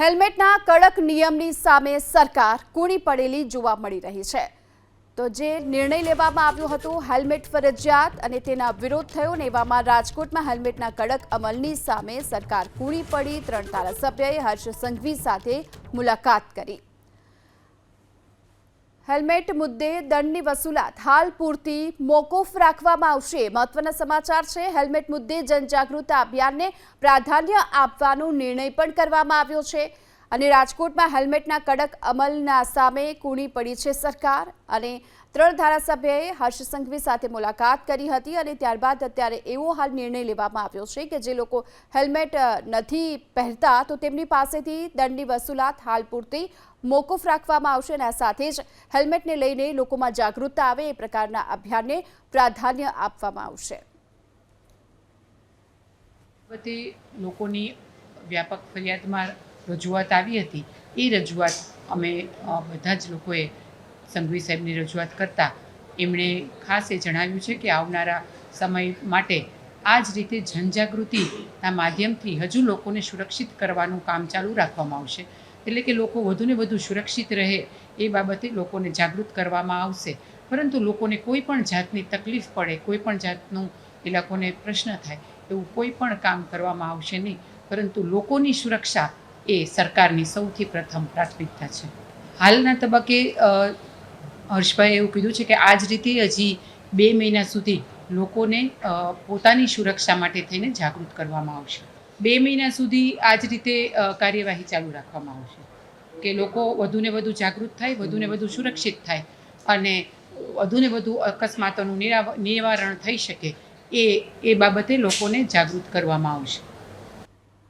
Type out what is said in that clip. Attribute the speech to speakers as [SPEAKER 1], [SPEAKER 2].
[SPEAKER 1] હેલ્મેટના કડક નિયમની સામે સરકાર કૂણી પડેલી જોવા મળી રહી છે. તો જે નિર્ણય લેવામાં આવ્યો હતો, હેલ્મેટ ફરજિયાત અને તેના વિરોધ થયો ને એવામાં રાજકોટમાં હેલ્મેટના કડક અમલની સામે સરકાર કૂણી પડી. ત્રણ ધારાસભ્યએ હર્ષ સંઘવી સાથે મુલાકાત કરી. હેલ્મેટ મુદ્દે દંડની વસૂલાત. હાલ પૂરતી મોકૂફ રાખવામાં આવશે. મહત્વના સમાચાર છે, હેલ્મેટ મુદ્દે જનજાગૃતતા અભિયાનને પ્રાધાન્ય આપવાનો નિર્ણય પણ કરવામાં આવ્યો છે. અને રાજકોટમાં હેલ્મેટના કડક અમલના સામે કૂણી પડી છે સરકાર અને ત્રણ ધારાસભ્યએ હર્ષ સંઘવી સાથે મુલાકાત કરી હતી અને ત્યારબાદ અત્યારે એવો હાલ નિર્ણય લેવામાં આવ્યો છે કે જે લોકો હેલ્મેટ નથી પહેરતા, તો તેમની પાસેથી દંડની વસૂલાત હાલ પૂરતી મોકૂફ રાખવામાં આવશે અને આ સાથે જ હેલ્મેટને લઈને લોકોમાં જાગૃતતા આવે એ પ્રકારના અભિયાનને પ્રાધાન્ય આપવામાં આવશે.
[SPEAKER 2] બધી લોકોની વ્યાપક ફરિયાદમાં રજૂઆત આવી હતી. એ રજૂઆત અમે બધા જ લોકોએ સંઘવી સાહેબની રજૂઆત કરતાં એમણે ખાસ એ જણાવ્યું છે કે આવનારા સમય માટે આ જ રીતે જનજાગૃતિના માધ્યમથી હજુ લોકોને સુરક્ષિત કરવાનું કામ ચાલુ રાખવામાં આવશે. એટલે કે લોકો વધુને વધુ સુરક્ષિત રહે એ બાબતે લોકોને જાગૃત કરવામાં આવશે. પરંતુ લોકોને કોઈ પણ જાતની તકલીફ પડે, કોઈ પણ જાતનું એ લોકોને પ્રશ્ન થાય એવું કોઈ પણ કામ કરવામાં આવશે નહીં. પરંતુ લોકોની સુરક્ષા એ સરકારની સૌથી પ્રથમ પ્રાથમિકતા છે. હાલના તબક્કે હર્ષભાઈ એવું કીધું છે કે આ જ રીતે હજી બે મહિના સુધી લોકોને પોતાની સુરક્ષા માટે થઈને જાગૃત કરવામાં આવશે. બે મહિના સુધી આ જ રીતે કાર્યવાહી ચાલુ રાખવામાં આવશે. કે લોકો વધુને વધુ જાગૃત થાય, વધુને વધુ સુરક્ષિત થાય અને વધુને વધુ અકસ્માતોનું નિરાવ- નિવારણ થઈ શકે એ એ બાબતે લોકોને જાગૃત કરવામાં આવશે.